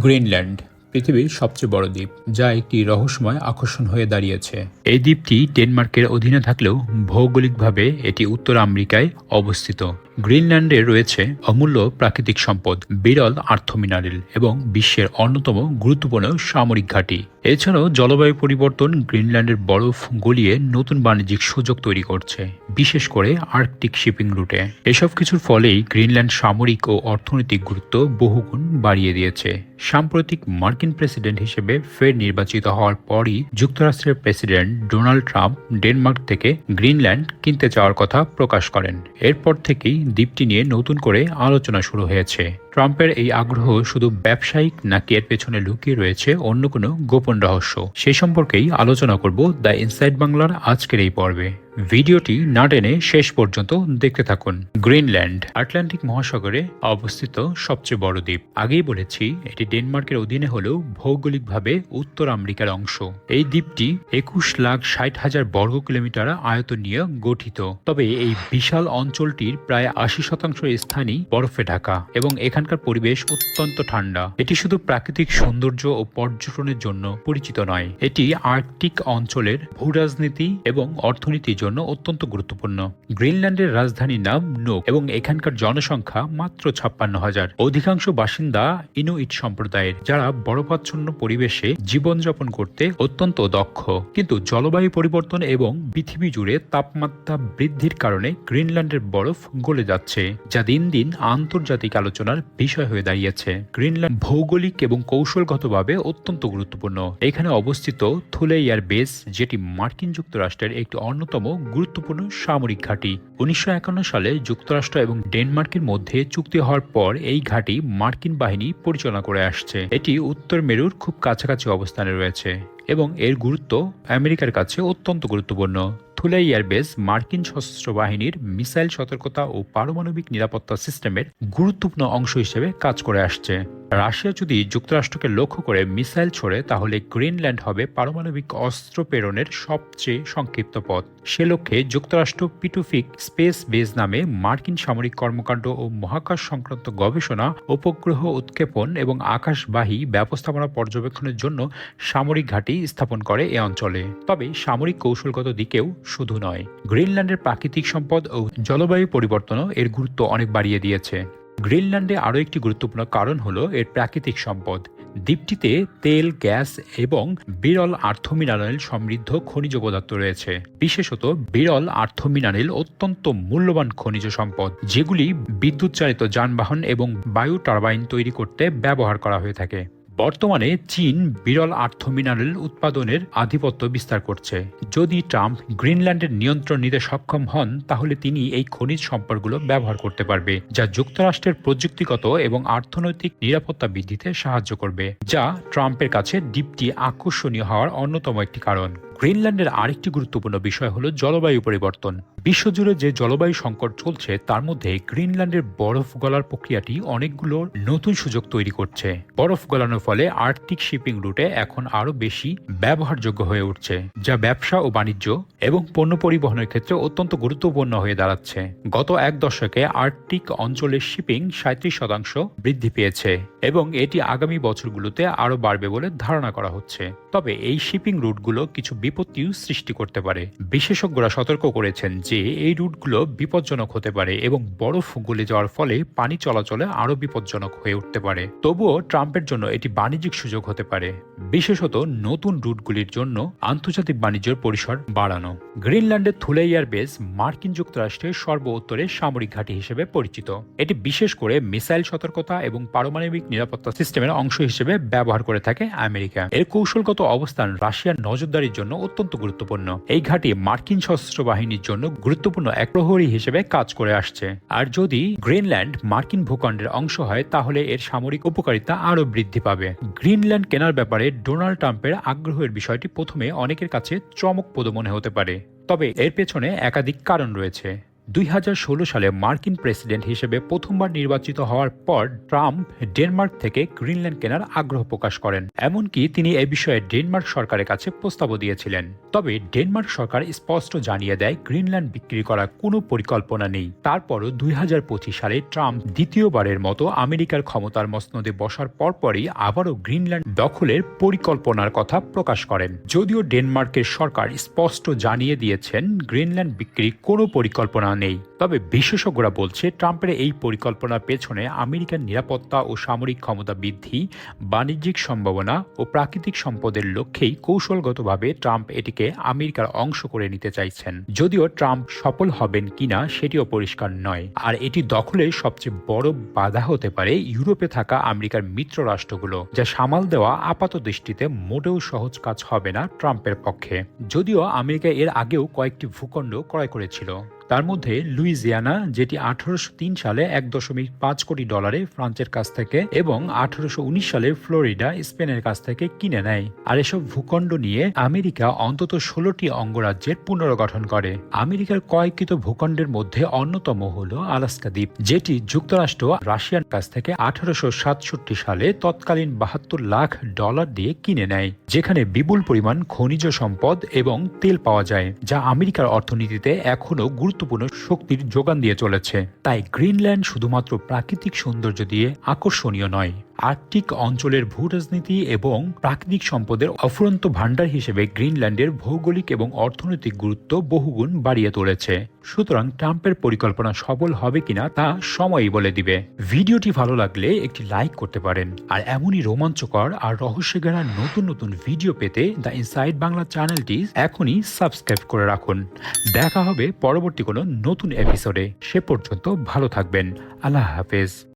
Greenland, পৃথিবীর সবচেয়ে বড় দ্বীপ, যা একটি রহস্যময় আকর্ষণ হয়ে দাঁড়িয়েছে। এই দ্বীপটি ডেনমার্কের অধীনে থাকলেও ভৌগোলিকভাবে এটি উত্তর আমেরিকায় অবস্থিত। গ্রিনল্যান্ডে রয়েছে অমূল্য প্রাকৃতিক সম্পদ, বিরল আর্থ মিনারেল এবং বিশ্বের অন্যতম গুরুত্বপূর্ণ সামরিক ঘাঁটি। এছাড়াও জলবায়ু পরিবর্তন গ্রিনল্যান্ডের বরফ গলিয়ে নতুন বাণিজ্যিক সুযোগ তৈরি করছে, বিশেষ করে আর্কটিক শিপিং রুটে। এসব কিছুর ফলেই গ্রিনল্যান্ড সামরিক ও অর্থনৈতিক গুরুত্ব বহুগুণ বাড়িয়ে দিয়েছে। সাম্প্রতিক মার্কিন প্রেসিডেন্ট হিসেবে ফের নির্বাচিত হওয়ার পরই যুক্তরাষ্ট্রের প্রেসিডেন্ট ডোনাল্ড ট্রাম্প ডেনমার্ক থেকে গ্রিনল্যান্ড কিনতে চাওয়ার কথা প্রকাশ করেন। এরপর থেকেই দ্বীপটি নিয়ে নতুন করে আলোচনা শুরু হয়েছে। ট্রাম্পের এই আগ্রহ শুধু ব্যবসায়িক নাকি এর পেছনে লুকিয়ে রয়েছে অন্য কোনো গোপন রহস্য? সেই সম্পর্কেই আলোচনা করব দ্য ইনসাইড বাংলার আজকের এই পর্বে। ভিডিওটি না টেনে শেষ পর্যন্ত দেখতে থাকুন। গ্রিনল্যান্ড, আটলান্টিক মহাসাগরে অবস্থিত সবচেয়ে বড় দ্বীপ। আগেই বলেছি, এটি ডেনমার্কের অধীনে হলেও ভৌগোলিকভাবে উত্তর আমেরিকার অংশ। এই দ্বীপটি একুশ লাখ ষাট হাজার বর্গ কিলোমিটার আয়তন নিয়ে গঠিত। তবে এই বিশাল অঞ্চলটির প্রায় আশি শতাংশ স্থানই বরফে ঢাকা এবং এখানকার পরিবেশ অত্যন্ত ঠান্ডা। এটি শুধু প্রাকৃতিক সৌন্দর্য ও পর্যটনের জন্য পরিচিত নয়। এটি আর্কটিক অঞ্চলের ভূরাজনীতি এবং অর্থনীতির জন্য অত্যন্ত গুরুত্বপূর্ণ। গ্রিনল্যান্ডের রাজধানীর নাম নোক এবং এখানকার জনসংখ্যা মাত্র ছাপ্পান্ন হাজার। অধিকাংশ বাসিন্দা ইনুইট সম্প্রদায়ের, যারা বরফাচ্ছন্ন পরিবেশে জীবনযাপন করতে অত্যন্ত দক্ষ। কিন্তু জলবায়ু পরিবর্তন এবং পৃথিবী জুড়ে তাপমাত্রা বৃদ্ধির কারণে গ্রিনল্যান্ডের বরফ গলে যাচ্ছে, যা দিন দিন আন্তর্জাতিক আলোচনার বিষয় হয়ে দাঁড়িয়েছে। গ্রিনল্যান্ড ভৌগোলিক এবং কৌশলগতভাবে অত্যন্ত গুরুত্বপূর্ণ। এখানে অবস্থিত থুলে এয়ার বেস, যেটি মার্কিন যুক্তরাষ্ট্রের একটি অন্যতম গুরুত্বপূর্ণ সামরিক ঘাঁটি। উনিশশো একান্ন সালে যুক্তরাষ্ট্র এবং ডেনমার্কের মধ্যে চুক্তি হওয়ার পর এই ঘাঁটি মার্কিন বাহিনী পরিচালনা করে আসছে। এটি উত্তর মেরুর খুব কাছাকাছি অবস্থানে রয়েছে এবং এর গুরুত্ব আমেরিকার কাছে অত্যন্ত গুরুত্বপূর্ণ। থুলে এয়ারবেস, মার্কিন সশস্ত্র বাহিনীর মিসাইল সতর্কতা ও পারমাণবিক নিরাপত্তা সিস্টেমের গুরুত্বপূর্ণ অংশ হিসেবে কাজ করে আসছে। রাশিয়া যদি যুক্তরাষ্ট্রকে লক্ষ্য করে মিসাইল ছোড়ে, তাহলে গ্রিনল্যান্ড হবে পারমাণবিক অস্ত্র প্রেরণের সবচেয়ে সংক্ষিপ্ত পথ। সে লক্ষ্যে যুক্তরাষ্ট্র পিটুফিক স্পেস বেজ নামে মার্কিন সামরিক কর্মকাণ্ড ও মহাকাশ সংক্রান্ত গবেষণা, উপগ্রহ উৎক্ষেপণ এবং আকাশবাহী ব্যবস্থাপনা পর্যবেক্ষণের জন্য সামরিক ঘাঁটি স্থাপন করে এ অঞ্চলে। তবে সামরিক কৌশলগত দিকেও শুধু নয়। গ্রিনল্যান্ডের প্রাকৃতিক সম্পদ ও জলবায়ু পরিবর্তনও এর গুরুত্ব অনেক বাড়িয়ে দিয়েছে। গ্রিনল্যান্ডে আরও একটি গুরুত্বপূর্ণ কারণ হল এর প্রাকৃতিক সম্পদ। দ্বীপটিতে তেল, গ্যাস এবং বিরল আর্থমিনারেল সমৃদ্ধ খনিজ পদার্থ রয়েছে। বিশেষত বিরল আর্থমিনারেল অত্যন্ত মূল্যবান খনিজ সম্পদ, যেগুলি বিদ্যুৎ চালিত যানবাহন এবং বায়ু টারবাইন তৈরি করতে ব্যবহার করা হয়ে থাকে। বর্তমানে চীন বিরল আর্থ মিনারেল উৎপাদনের আধিপত্য বিস্তার করছে। যদি ট্রাম্প গ্রিনল্যান্ডের নিয়ন্ত্রণ নিতে সক্ষম হন, তাহলে তিনি এই খনিজ সম্পদগুলো ব্যবহার করতে পারবে, যা যুক্তরাষ্ট্রের প্রযুক্তিগত এবং অর্থনৈতিক নিরাপত্তা বৃদ্ধিতে সাহায্য করবে, যা ট্রাম্পের কাছে দ্বীপটি আকর্ষণীয় হওয়ার অন্যতম একটি কারণ। গ্রিনল্যান্ডের আরেকটি গুরুত্বপূর্ণ বিষয় হলো জলবায়ু পরিবর্তন। বিশ্বজুড়ে যে জলবায়ু সংকট চলছে, তার মধ্যে গ্রিনল্যান্ডের বরফ গলার প্রক্রিয়াটি অনেকগুলো নতুন সুযোগ তৈরি করছে। বরফ গলানোর ফলে আর্কটিক শিপিং রুটে এখন আরও বেশি ব্যবহারযোগ্য হয়ে উঠছে, যা ব্যবসা ও বাণিজ্য এবং পণ্য পরিবহনের ক্ষেত্রে অত্যন্ত গুরুত্বপূর্ণ হয়ে দাঁড়াচ্ছে। গত এক দশকে আর্কটিক অঞ্চলের শিপিং সাঁত্রিশ শতাংশ বৃদ্ধি পেয়েছে। এবং এটি আগামী বছরগুলোতে আরও বাড়বে বলে ধারণা করা হচ্ছে। তবে এই শিপিং রুটগুলো কিছু বিপত্তিও সৃষ্টি করতে পারে। বিশেষজ্ঞরা সতর্ক করেছেন যে এই রুটগুলো বিপজ্জনক হতে পারে এবং বরফ গলে যাওয়ার ফলে পানি চলাচলে আরও বিপজ্জনক হয়ে উঠতে পারে। তবুও ট্রাম্পের জন্য এটি বাণিজ্যিক সুযোগ হতে পারে, বিশেষত নতুন রুটগুলির জন্য আন্তর্জাতিক বাণিজ্যের পরিসর বাড়ানো। গ্রিনল্যান্ডের থুলে এয়ারবেস মার্কিন যুক্তরাষ্ট্রের সর্ব উত্তরে সামরিক ঘাঁটি হিসেবে পরিচিত। এটি বিশেষ করে মিসাইল সতর্কতা এবং পারমাণবিক নিরাপত্তা সিস্টেমের অংশ হিসেবে ব্যবহার করে থাকে আমেরিকা। এর কৌশলগত অবস্থান রাশিয়ার নজরদারির জন্য অত্যন্ত গুরুত্বপূর্ণ। এই ঘাঁটি মার্কিন সশস্ত্র বাহিনীর জন্য গুরুত্বপূর্ণ এক প্রহরী হিসেবে কাজ করে আসছে। আর যদি গ্রিনল্যান্ড মার্কিন ভূখণ্ডের অংশ হয়, তাহলে এর সামরিক উপকারিতা আরও বৃদ্ধি পাবে। গ্রিনল্যান্ড কেনার ব্যাপারে ডোনাল্ড ট্রাম্পের আগ্রহের বিষয়টি প্রথমে অনেকের কাছে চমকপ্রদ মনে হতে পারে। তবে এর পেছনে একাধিক কারণ রয়েছে। দুই হাজার ষোলো সালে মার্কিন প্রেসিডেন্ট হিসেবে প্রথমবার নির্বাচিত হওয়ার পর ট্রাম্প ডেনমার্ক থেকে গ্রিনল্যান্ড কেনার আগ্রহ প্রকাশ করেন। এমনকি তিনি এ বিষয়ে ডেনমার্ক সরকারের কাছে প্রস্তাবও দিয়েছিলেন। তবে ডেনমার্ক সরকার স্পষ্ট জানিয়ে দেয়, গ্রিনল্যান্ড বিক্রি করার কোনো পরিকল্পনা নেই। তারপরও দুই হাজার পঁচিশ সালে ট্রাম্প দ্বিতীয়বারের মতো আমেরিকার ক্ষমতার মসনদে বসার পরপরই আবারও গ্রিনল্যান্ড দখলের পরিকল্পনার কথা প্রকাশ করেন। যদিও ডেনমার্কের সরকার স্পষ্ট জানিয়ে দিয়েছেন, গ্রিনল্যান্ড বিক্রির কোনো পরিকল্পনা নেই। তবে বিশেষজ্ঞরা বলছে, ট্রাম্পের এই পরিকল্পনার পেছনে আমেরিকার নিরাপত্তা ও সামরিক ক্ষমতা বৃদ্ধি, বাণিজ্যিক সম্ভাবনা ও প্রাকৃতিক সম্পদের লক্ষ্যেই কৌশলগতভাবে ট্রাম্প এটিকে আমেরিকার অংশ করে নিতে চাইছেন। যদিও ট্রাম্প সফল হবেন কিনা সেটিও পরিষ্কার নয়। আর এটি দখলের সবচেয়ে বড় বাধা হতে পারে ইউরোপে থাকা আমেরিকার মিত্র রাষ্ট্রগুলো, যা সামাল দেওয়া আপাত দৃষ্টিতে মোটেও সহজ কাজ হবে না ট্রাম্পের পক্ষে। যদিও আমেরিকা এর আগেও কয়েকটি ভূখণ্ড ক্রয় করেছিল। তার মধ্যে লুইজিয়ানা, যেটি আঠারোশো তিন সালে এক দশমিক পাঁচ কোটি ডলারে ফ্রান্সের কাছ থেকে এবং আঠারোশো সালে ফ্লোরিডা, স্পেনের কাছ থেকে কিনে নেয়। আর এসব ভূখণ্ড নিয়ে আমেরিকা অন্তত ষোলোটি অঙ্গরাজ্যের পুনর্গঠন করে। আমেরিকার কয়েকৃত ভূখণ্ডের মধ্যে অন্যতম হল আলাস্কা দ্বীপ, যেটি যুক্তরাষ্ট্র রাশিয়ার কাছ থেকে আঠারোশো সাতষট্টি সালে তৎকালীন বাহাত্তর লাখ ডলার দিয়ে কিনে নেয়, যেখানে বিপুল পরিমাণ খনিজ সম্পদ এবং তেল পাওয়া যায়, যা আমেরিকার অর্থনীতিতে এখনও গুরুত্বপূর্ণ শক্তির যোগান দিয়ে চলেছে। তাই গ্রিনল্যান্ড শুধুমাত্র প্রাকৃতিক সৌন্দর্য দিয়ে আকর্ষণীয় নয়। আর্কটিক অঞ্চলের ভূরাজনীতি এবং প্রাকৃতিক সম্পদের অফুরন্ত ভাণ্ডার হিসেবে গ্রিনল্যান্ডের ভৌগোলিক এবং অর্থনৈতিক গুরুত্ব বহুগুণ বাড়িয়ে তুলেছে। সুতরাং ট্রাম্পের পরিকল্পনা সফল হবে কিনা তা সময়ই বলে দিবে। ভিডিওটি ভালো লাগলে একটি লাইক করতে পারেন। আর এমনই রোমাঞ্চকর আর রহস্যঘেরা নতুন নতুন ভিডিও পেতে দ্য ইনসাইড বাংলা চ্যানেলটি এখনই সাবস্ক্রাইব করে রাখুন। দেখা হবে পরবর্তী কোনো নতুন এপিসোডে। সে পর্যন্ত ভালো থাকবেন। আল্লাহ হাফেজ।